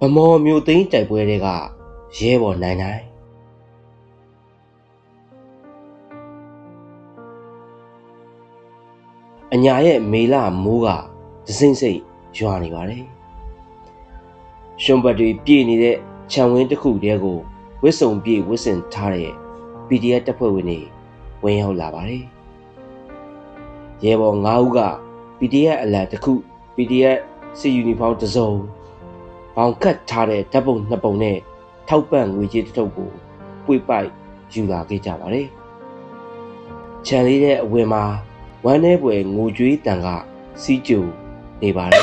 ဗမော်မျိုးသိန်းတိုက်ပွဲတွေကရဲဘော်နိုင်နိုင်အညာရဲ့မေလမိုးကဒစိမ့်စိမ့်ရွာနေပါတယ်ရှွန်ဘတ်တွေပြည့်နေတဲ့ခြံဝင်းတစ်ခုတည်းကိုဝစ်စုံပြည့်ဝစ်စင်ထားတဲ့ PDF တပ်ဖွဲ့ဝင်တွေဝင်ရောက်လာပါတယ်ရဲဘော်၅ဦးက PDF အလံတစ်ခု PDF စစ်ယူနီဖောင်းတစ်စုံ ဘောင်ကတ်ထားတဲ့ဓာတ်ပုံနှစ်ပုံနဲ့ထောက်ပံ့ငွေကြေးတစ်ထုပ်ကိုပွေပိုက်ယူလာခဲ့ကြပါတယ်ခြံလေးတဲ့အဝင်မှာဝမ်းထဲပွေငိုကြွေးတန်ကစီးကြူနေပါတယ်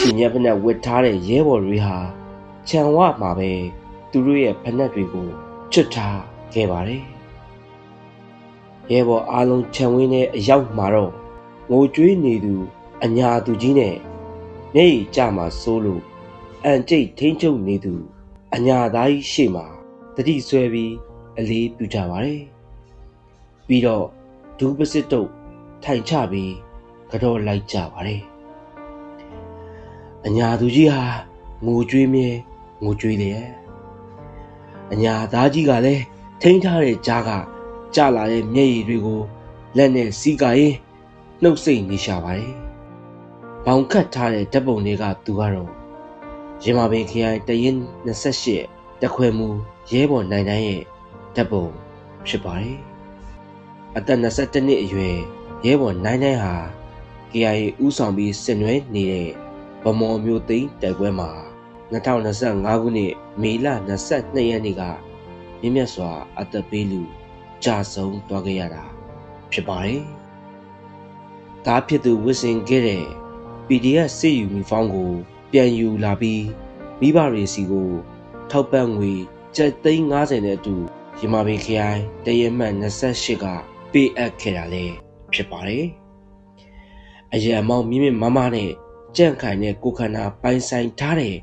ဒီညဖက်နဲ့ဝစ်ထားတဲ့ရဲဘော်တွေဟာခြံဝမှာပဲသူတို့ရဲ့ဖက်နှက်တွေကိုချွတ်ထားခဲ့ပါတယ် ရဲဘော်အားလုံးခြံဝင်းထဲအရောက်မှာတော့ငိုကြွေးနေသူအညာသူကြီးနဲ့နေကြမှာစိုးလို့အန်ကျိတ်ထိမ့်ချုပ်နေသူအညာသားကြီးရှေ့မှာတတိဆွဲပြီးအလေးပြုကြပါတယ်ပြီးတော့ဒူးပစစ်တုပ်ထိုင်ချပြီးကတော့လိုက်ကြပါတယ်အညာသူကြီးဟာငိုကြွေးမြဲငိုကြွေးတယ်အညာသားကြီးကလည်းထိန်းထားတဲ့ကြားက ကြလာတဲ့မျက်ရည်တွေကိုလက်နဲ့စီးကရင်နှုတ်ဆက်နေရှာပါတယ်။ဘောင်ခတ်ထားတဲ့ဓာတ်ပုံတွေကသူကတော့ရင်မာပင်ခရိုင်တရင်28တခွဲမူရဲဘော်နိုင်တိုင်းရဲ့ဓာတ်ပုံဖြစ်ပါတယ်။အသက်22နှစ်အရွယ်ရဲဘော်နိုင်တိုင်းဟာ KIA ဥဆောင်ပြီးဆင်နွှဲနေတဲ့ဗမော်မျိုးသိန်းတိုက်ပွဲမှာ2025ခုနှစ်မေလ22ရက်နေ့ကမြင့်မြတ်စွာအသက်ပေးလူ ကြာဆုံးသွားခဲ့ရတာဖြစ်ပါတယ်။ဒါဖြစ်သူဝစ်စင်ခဲ့တဲ့ PDF စစ်ယူနီဖောင်းကို ပြန်ယူလာပြီးမိဘတွေစီကို ထောက်ပံ့ငွေကျပ်သိန်း90နဲ့အတူရမပင်ခရိုင်တရမှတ်28ကပေးအပ်ခဲ့တာလည်းဖြစ်ပါတယ်။အရန်မောင်မြင့်မြင့်မမနဲ့ကြန့်ခိုင်တဲ့ကိုခန္ဓာပိုင်ဆိုင်ထားတဲ့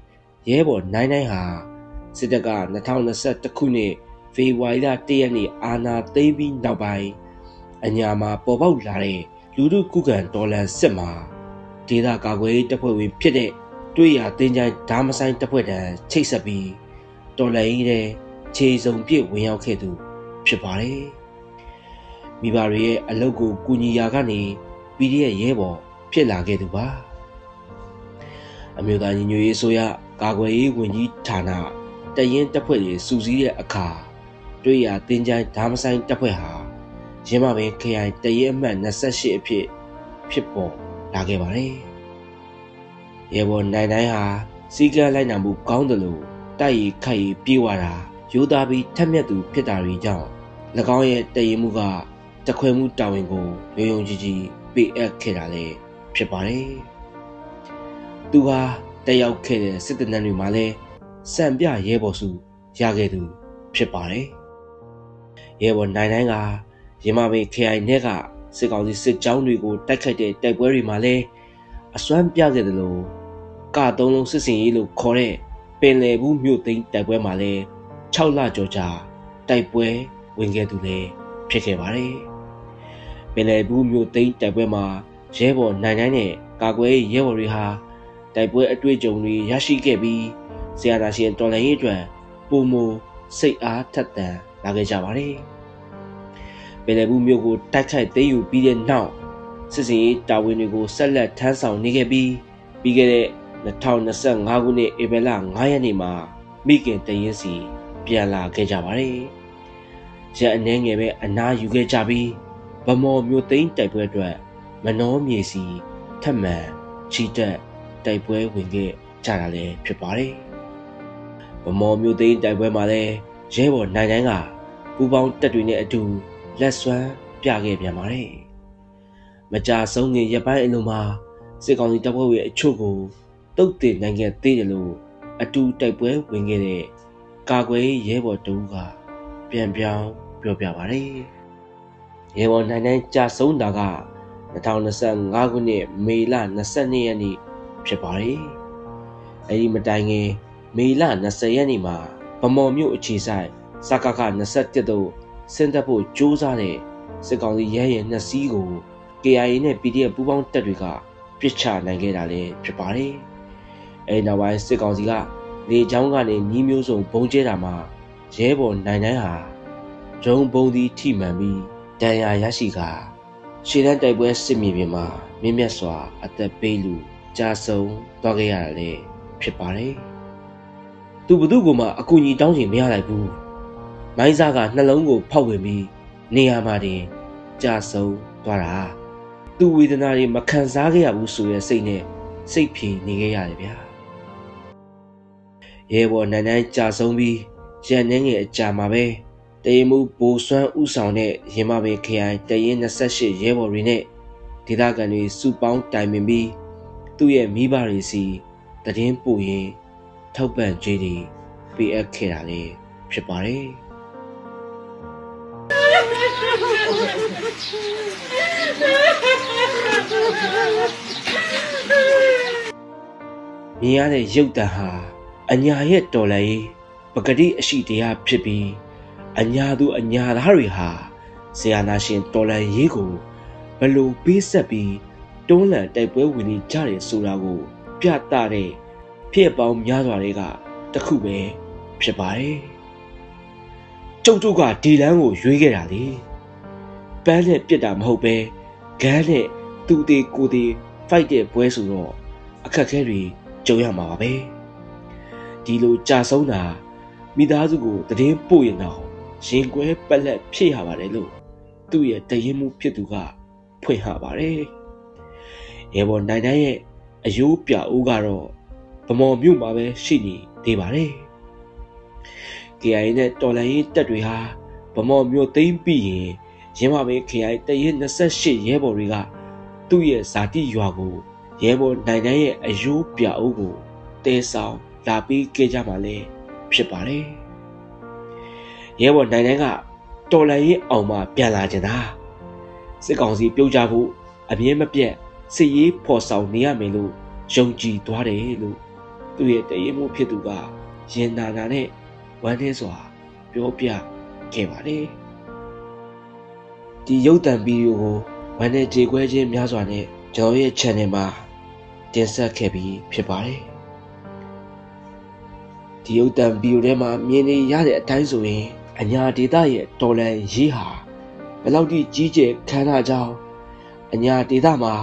ရဲဘော်နိုင်နိုင်ဟာစစ်တပ်က2021ခုနှစ် ဖေဖော်ဝါရီလ၁ရက်နေ့အာဏာသိမ်းပြီးနောက်ပိုင်းအညာမှာပေါ်ပေါက်လာတဲ့လူထုခုခံတော်လှန်စစ်မှာဒေသကာကွယ်ရေးတပ်ဖွဲ့ဝင်ဖြစ်တဲ့တွေ့ရတင်ကြိုင်ဓာမဆိုင်တပ်ဖွဲ့တန်းချိတ်ဆက်ပြီးတော်လှန်ရေးတဲ့ခြေစုံပြည့်ဝင်ရောက်ခဲ့သူဖြစ်ပါတယ်။မိဘတွေရဲ့အလုပ်ကိုကူညီရာကနေ PDF ရဲဘော်ဖြစ်လာခဲ့သူပါ။အမျိုးသားညီညွတ်ရေးအစိုးရကာကွယ်ရေးဝန်ကြီးဌာနတရင်တပ်ဖွဲ့တွေစူးစီးတဲ့အခါ တွေ့ရတင်ကြိုင်ဓာမဆိုင်တပ်ဖွဲ့ဟာရင်းမပင်ခရိုင်တရဲအမှတ်28အဖြစ်ဖြစ်ပေါ်လာခဲ့ပါတယ်။ရေဘော်နိုင်တိုင်းဟာစီကံလိုက်နာမှုကောင်းတယ်လို့တိုက်ရီခိုက်ရီပြေးဝတာရိုးသားပြီးထက်မြက်သူဖြစ်တာတွေကြောင့်၎င်းရဲ့တည်မှုကတခွဲမှုတာဝန်ကိုရုံရုံကြည်ကြည်ပေးအပ်ခဲ့တာလည်းဖြစ်ပါတယ်။သူဟာတက်ရောက်ခဲ့တဲ့စစ်တပ်တွေမှာလည်းစံပြရဲဘော်စုရခဲ့သူဖြစ်ပါတယ်။ ရဲဘော်နိုင်တိုင်းကရမပင် KI နဲ့ကစစ်ကောင်စီစစ်ကြောင်းတွေကိုတိုက်ခိုက်တဲ့တိုက်ပွဲတွေမှာလည်းအစွမ်းပြခဲ့တယ်လို့ကသုံးလုံးစစ်စင်ရေးလို့ခေါ်တဲ့ပင်လယ်ဘူးမြို့သိမ်းတိုက်ပွဲမှာလည်း6လကျော်ကြာတိုက်ပွဲဝင်ခဲ့သူလည်းဖြစ်ခဲ့ပါတယ်။ပင်လယ်ဘူးမြို့သိမ်းတိုက်ပွဲမှာရဲဘော်နိုင်နိုင်နဲ့ကာကွယ်ရေးရဲဘော်တွေဟာတိုက်ပွဲအတွေ့အကြုံတွေရရှိခဲ့ပြီးဆရာနာရှင်တော်လှန်ရေးအတွက်ပုံမစိတ်အားထက်သန် လာခဲ့ကြပါတယ်။ပင်လယ်ဘူးမြို့ကိုတိုက်ခိုက်သိမ်းယူပြီးတဲ့နောက်စစ်စင်ရေးတာဝန်တွေကိုဆက်လက်ထမ်းဆောင်နေခဲ့ပြီးပြီးခဲ့တဲ့2025ခုနှစ်ဧပြီလ9ရက်နေ့မှာမိခင်တရင်စီပြန်လာခဲ့ကြပါတယ်။ရန်အနေငယ်ပဲအနာယူခဲ့ကြပြီးဗမော်မျိုးသိန်းတိုက်ပွဲအတွက်မနှောမြေစီထက်မှန်ချီတက်တိုက်ပွဲဝင်ခဲ့ကြတာလည်းဖြစ်ပါတယ်။ဗမော်မျိုးသိန်းတိုက်ပွဲမှာလည်း ရဲဘော်နိုင်တိုင်းကပူပေါင်းတက်တွေနဲ့အတူလက်စွမ်းပြခဲ့ပြန်ပါတယ်။မကြာဆုံးငင်ရပိုင်းအလုံးမှာစစ်ကောင်စီတပ်ဖွဲ့ဝင်အချို့ကိုတုတ်တင်နိုင်ခဲ့သေးတယ်လို့အတူတိုက်ပွဲဝင်ခဲ့တဲ့ကာကွယ်ရဲဘော်တူကပြန်ပြောင်းပြောပြပါတယ်။ရဲဘော်နိုင်နိုင်ကြာဆုံးတာက2025ခုနှစ်မေလ22ရက်နေ့ဖြစ်ပါတယ်။အဲဒီမတိုင်ခင်မေလ20ရက်နေ့မှာ ဗမော်မြို့အခြေဆိုင်စကခ21တို့ဆင်းသက်ဖို့ကြိုးစားတဲ့စစ်ကောင်စီရဲရဲနှစ်စီးကို KIA နဲ့ PDF ပူးပေါင်းတပ်တွေကပြစ်ချနိုင်ခဲ့တာလည်းဖြစ်ပါတယ်။အဲဒီနောက်ပိုင်းစစ်ကောင်စီကလေကြောင်းကနေညီးမျိုးစုံဘုံကျဲတာမှာရဲဘော်နိုင်နိုင်ဟာဂျုံဘုံသည်ထိမှန်ပြီးဒဏ်ရာရရှိကာရှေ့တန်းတိုက်ပွဲစစ်မြေပြင်မှာမြင့်မြတ်စွာ အသက်ပေးလူကြာဆုံးသွားခဲ့ရတာလည်းဖြစ်ပါတယ်။ သူဘသူ့ကိုမှအကူအညီတောင်းချင်မရလိုက်ဘူး။မိုင်းစားကနှလုံးကိုဖောက်ဝင်ပြီးနေရာမှာတင်ကြာဆုံးသွားတာ။သူဝေဒနာတွေမခံစားခဲ့ရဘူးဆိုတဲ့စိတ်နဲ့စိတ်ဖြေနေခဲ့ရတယ်ဗျာ။ရဲဘော်နန်းနန်းကြာဆုံးပြီးရန်နှင်းငယ်အကြာမှာပဲတရင်မှုဘိုးစွမ်းဥဆောင်တဲ့ရင်မပင်ခရိုင်တရင်28ရဲဘော်တွေနဲ့ဒေသခံတွေစုပေါင်းတိုင်ပင်ပြီးသူ့ရဲ့မိဘတွေစီတည်င်းပို့ရင် ထောက်ပံ့ကြေးတွေပေးအပ်ခဲ့တာလည်းဖြစ်ပါတယ်မြင်ရတဲ့ရုပ်တံဟာအညာရဲ့တော်လည်းပဂတိအရှိတရားဖြစ်ပြီးအညာသူအညာသားတွေဟာဆရာနာရှင်တော်လန်ရေးကိုဘလို့ပေးဆက်ပြီးတွန်းလှန်တိုက်ပွဲဝင်နေကြတယ်ဆိုတာကို ပြသတဲ့ ဖြစ်ပေါင်းများစွာတွေကတခုပဲဖြစ်ပါတယ်။ကျုပ်တို့ကဒီလန်းကိုရွေးခဲ့တာလေ။ပန်းနဲ့ပြစ်တာမဟုတ်ပဲဂန်းနဲ့သူ့သေးကိုယ်သေးဖိုက်တဲ့ပွဲဆိုတော့အခက်ခဲတွေကြုံရမှာပါပဲ။ဒီလိုကြာဆုံးတာမိသားစုကိုတည်င်းပို့ရင်တော့ရင်ကွဲပက်လက်ဖြစ်ရပါတယ်လို့သူ့ရဲ့တရင်မှုဖြစ်သူကဖွင့်ဟပါတယ်။ရေပေါ်နိုင်နိုင်ရဲ့အယိုးပြအိုးကတော့ ဗမော်မြို့မှာပဲရှိနေသေးပါတယ်။ KIA နဲ့တော်လိုင်းရေးတပ်တွေဟာဗမော်မြို့သိမ်းပြီးရင်ရင်းမပင် KIA တရင်28ရဲဘော်တွေကသူ့ရဲ့ဇာတိရွာကိုရဲဘော်နိုင်နိုင်ရဲ့အယိုးပြအိုးကိုတဲဆောင်လာပြီးခဲ့ကြမှာလဲဖြစ်ပါတယ်။ရဲဘော်နိုင်နိုင်ကတော်လန်ရင်အောင်မှပြန်လာကြတာစစ်ကောင်စီပြုတ်ကြဖို့အမြင်မပြတ်စစ်ရေးဖော်ဆောင်နေရမယ်လို့ယုံကြည်သွားတယ်လို့ သူ့ရဲ့တရင်မှုဖြစ်သူကရင်နာနာနဲ့ဝမ်းထဲစွာပြောပြခဲ့ပါတယ်။ဒီရုပ်တံဗီဒီယိုကိုဝမ်းနဲ့ကြေခွဲခြင်းများစွာနဲ့ကျွန်တော်ရဲ့ channel မှာတင်ဆက်ခဲ့ပြီးဖြစ်ပါတယ်။ဒီရုပ်တံဗီဒီယိုထဲမှာမြင်နေရတဲ့အတိုင်းဆိုရင်အညာဒေတာရဲ့တော်လန်ရေးဟာဘယ်လောက်ထိကြီးကျယ်ခမ်းနားကြောင်းအညာဒေတာမှာ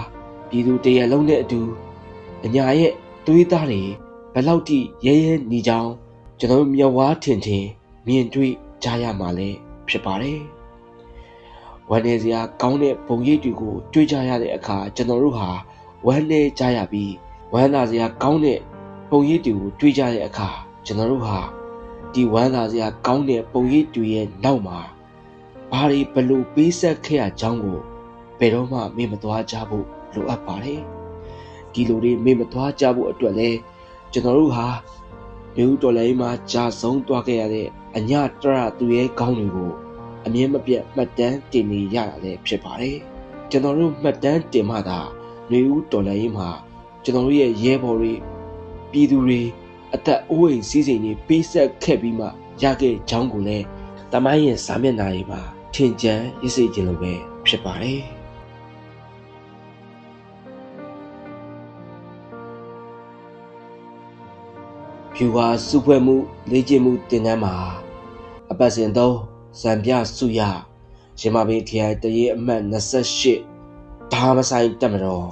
ပြည်သူတရလုံးနဲ့အတူအညာရဲ့သွေးသားတွေ ဘယ်လောက်ထိရဲရဲနေကြောင်းကျွန်တော်မျက်ဝါးထင်ထင်မြင်တွေ့ကြားရမှာလဲဖြစ်ပါတယ်။ဝမ်းနေစရာကောင်းတဲ့ပုံရိပ်တွေကိုတွေ့ကြရတဲ့အခါကျွန်တော်တို့ဟာဝမ်းနေကြရပြီးဝမ်းသာစရာကောင်းတဲ့ပုံရိပ်တွေကိုတွေ့ကြတဲ့အခါကျွန်တော်တို့ဟာဒီဝမ်းသာစရာကောင်းတဲ့ပုံရိပ်တွေရဲ့နောက်မှာဘာတွေဘလို့ပေးဆက်ခဲ့ရကြောင်းကိုဘယ်တော့မှမေ့မသွားကြဖို့လိုအပ်ပါတယ်ဒီလိုတွေမေ့မသွားကြဖို့အတွက်လဲ ကျွန်တော်တို့ဟာမြို့တော်လိုင်းမှာကြာဆုံးသွားခဲ့ရတဲ့အညတရသူရဲ့ခေါင်းတွေကိုအမြင်မပြတ်မှတ်တမ်းတင်နေရတာလည်းဖြစ်ပါတယ်ကျွန်တော်တို့မှတ်တမ်းတင်မှသာနေဦးတော်လိုင်းမှာကျွန်တော်တို့ရဲ့ရဲဘော်တွေပြည်သူတွေအသက်အိုးအိမ်စည်းစိမ်တွေပေးဆက်ခဲ့ပြီးမှရခဲ့ကြောင်းကိုလည်းတမိုင်းရဲ့စာမျက်နှာတွေမှာထင်ကြံရစ်စေခြင်းလိုပဲဖြစ်ပါတယ် ဖြူပါစုဖွဲ့မှုလေ့ကျင့်မှုတင်တန်းမှာအပတ်စဉ်သုံးဇံပြစုရရမပင်ခရိုင်တရေအမှတ်28ဒါမဆိုင်တက်မတော်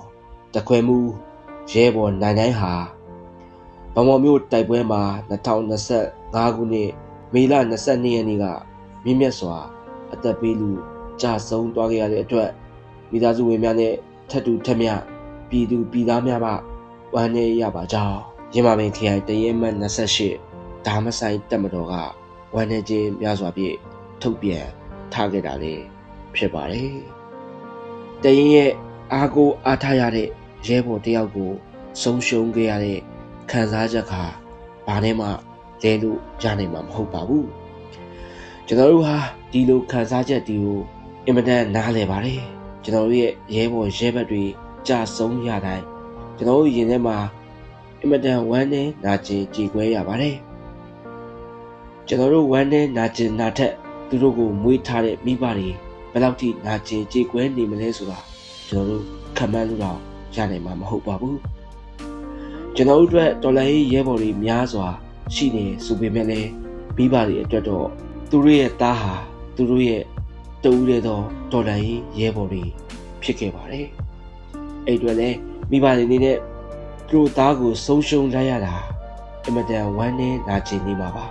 တခွဲမှုရဲဘော်နိုင်နိုင်ဟာဗမော်မျိုးတိုက်ပွဲမှာ2025ခုနှစ်မေလ22ရက်နေ့ကမြင့်မြတ်စွာ အသက်ပေးလူကြာဆုံးသွားခဲ့ရတဲ့အတွက်မိသားစုဝင်များနဲ့ထပ်တူထက်မြပြည်သူပြည်သားများမှဝမ်းနည်းရပါကြောင်း ရမပင်ခရိုင်တရဲမှတ်28ဒါမဆိုင်တက်မတော်ကဝမ်းနည်းခြင်းများစွာဖြင့်ထုတ်ပြန်ထားခဲ့တာလေဖြစ်ပါတယ်တရင်ရဲ့အားကိုအားထားရတဲ့ရဲဘော်တယောက်ကိုဆုံးရှုံးခဲ့ရတဲ့ခံစားချက်ကဘာနဲ့မှလဲလို့ရနိုင်မှာမဟုတ်ပါဘူးကျွန်တော်တို့ဟာဒီလိုခံစားချက်ဒီကိုအင်မတန်နားလည်ပါတယ်ကျွန်တော်တို့ရဲ့ရဲဘော်ရဲဘက်တွေကြာဆုံးရတိုင်းကျွန်တော်တို့ရင်ထဲမှာ အင်မတန်ဝမ်းနဲ့နာကျင်ကြည်ခွဲရပါတယ်ကျွန်တော်တို့ဝမ်းနဲ့နာကျင်နာထက်သူတို့ကိုမွေးထားတဲ့မိဘတွေဘယ်လောက်ထိနာကျင်ကြည်ခွဲနေမလဲဆိုတာကျွန်တော်တို့ခံမှန်းလို့တော့ရနိုင်မှာမဟုတ်ပါဘူးကျွန်တော်တို့အတွက်တော်လိုင်းရဲဘော်တွေများစွာရှိနေဆိုပေမဲ့လည်းမိဘတွေအတွက်တော့သူတို့ရဲ့သားဟာသူတို့ရဲ့တူးတဲ့တော့တော်လိုင်းရဲဘော်တွေဖြစ်ခဲ့ပါတယ်အဲ့အတွက်လည်းမိဘတွေအနေနဲ့သူ တို့သားကိုဆုံးရှုံးလိုက်ရတာအင်မတန်ဝမ်းနည်းနာကျင်နေမှာပါ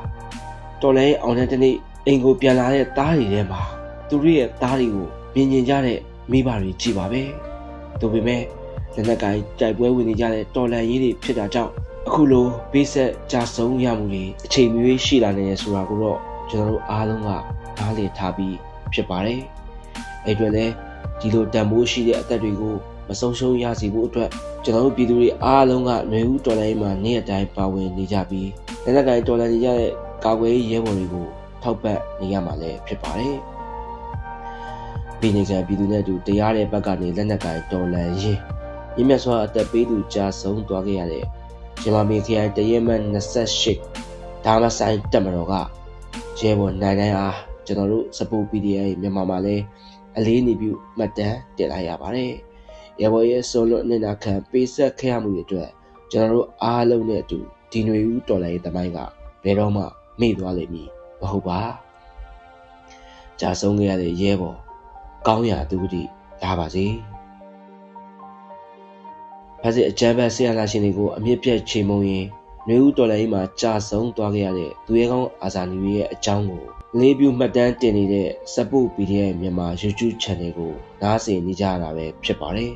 တော်လိုင်းအောင်တဲ့တနေ့အိမ်ကိုပြန်လာတဲ့သားတွေထဲမှာသူတို့ရဲ့သားတွေကိုမြင်မြင်ကြတဲ့မိဘတွေကြည်ပါပဲဒါပေမဲ့လက်နက်ကိုင်တိုက်ပွဲဝင်နေကြတဲ့တော်လန်ရေးတွေဖြစ်တာကြောင့်အခုလိုပေးဆက်ကြဆုံးရမှုတွေအချိန်မရွေးရှိလာနေရဆိုတာကိုတော့ကျွန်တော်တို့အားလုံးကနားလည်ထားပြီးဖြစ်ပါတယ်အဲ့အတွက်လည်းဒီလိုတန်ဖိုးရှိတဲ့အသက်တွေကို မဆုံးရှုံးရစေဖို့အတွက်ကျွန်တော်တို့ပြည်သူတွေအားလုံးကຫນွေဦးတော်လိုင်းမှာနေ့အတိုင်းပါဝင်နေကြပြီးလက်နက်ကိုင်တော်လိုင်းနေကြတဲ့ကာကွယ်ရေးရဲဘော်တွေကိုထောက်ပံ့နေရမှာလည်းဖြစ်ပါတယ်။ပြည်နယ်ကပြည်သူနဲ့အတူတရားတဲ့ဘက်ကနေလက်နက်ကိုင်တော်လန်ရေးမြင့်မြတ်စွာအသက်ပေးသူကြာဆုံးသွားခဲ့ရတဲ့ဂျမမီခရိုင်တရဲမတ်28ဒါမဆိုင်တက်မတော်ကရဲဘော်နိုင်နိုင်အားကျွန်တော်တို့စပူ PDA မြန်မာမှာလည်းအလေးနေပြုမှတ်တမ်းတင်လိုက်ရပါတယ်။ ရဲဘော်ရဲ့ဆိုလွတ်နေတာခံပေးဆက်ခဲ့ရမှုတွေအတွက်ကျွန်တော်တို့အားလုံးနဲ့အတူဒီຫນွေဦးတော်လိုင်းရဲ့တမိုင်းကဘယ်တော့မှမေ့သွားလိမ့်မည်မဟုတ်ပါကြာဆုံးခဲ့ရတဲ့ရဲဘော်ကောင်းရာသူတိလာပါစေဖက်စစ်အကြမ်းဖက်ဆရာလာရှင်တွေကိုအမြင့်ပြတ်ချိန်မုံရင်နှွေဦးတော်လိုင်းမှာကြာဆုံးသွားခဲ့ရတဲ့သူရဲကောင်းအာဇာနည်ရဲ့အကြောင်းကို လေးပြမှတ်တမ်းတင်နေတဲ့စပုတ် PDF မြန်မာ YouTube Channel ကိုနားဆင်နေကြရတာပဲဖြစ်ပါတယ်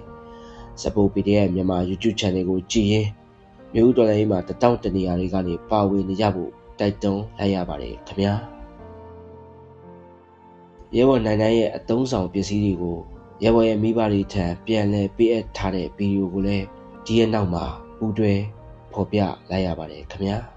စပုတ် PDF မြန်မာ YouTube Channel ကိုကြည့်ရင်မြို့တော်လိုင်းမှာတတောင့်တနေရာတွေကနေပါဝင်နေကြဖို့တိုက်တွန်းလိုက်ရပါတယ်ခင်ဗျာရဲဘော်နိုင်နိုင်ရဲ့အသုံးဆောင်ပစ္စည်းတွေကိုရဲဘော်ရဲ့မိဘတွေထံပြန်လဲပေးအပ်ထားတဲ့ဗီဒီယိုကိုလည်းဒီရဲ့နောက်မှာပူးတွဲဖော်ပြလိုက်ရပါတယ်ခင်ဗျာ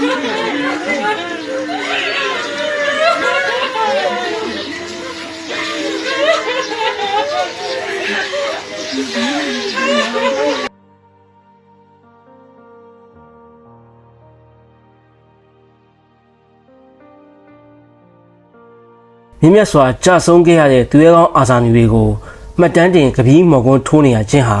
မြင့်မြတ်စွာကြဆုံးခဲ့ရတဲ့သူရဲကောင်းအာဇာနည်တွေကိုမှတ်တမ်းတင်ကပီးမော်ကွန်းထိုးနေရခြင်းဟာ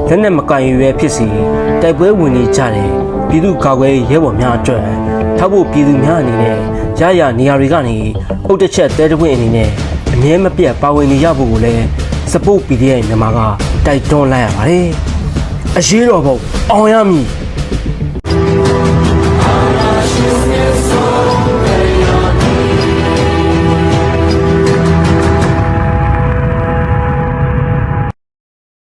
လက်နက်မကင်ရွေပဲဖြစ်စီတိုက်ပွဲဝင်နေကြတယ်ပြည်သူကာကွယ်ရေးရဲဘော်များအတွက်ထောက်ဖို့ပြည်သူများအနေနဲ့ရရနေရာတွေကနေအုတ်တစ်ချက်တဲတပွင့်အနေနဲ့အမြဲမပြတ်ပါဝင်နေရဖို့ကိုလည်း support PDF မြန်မာကတိုက်တွန်းလိုက်ရပါတယ်အရေးတော်ပုံအောင်ရမည်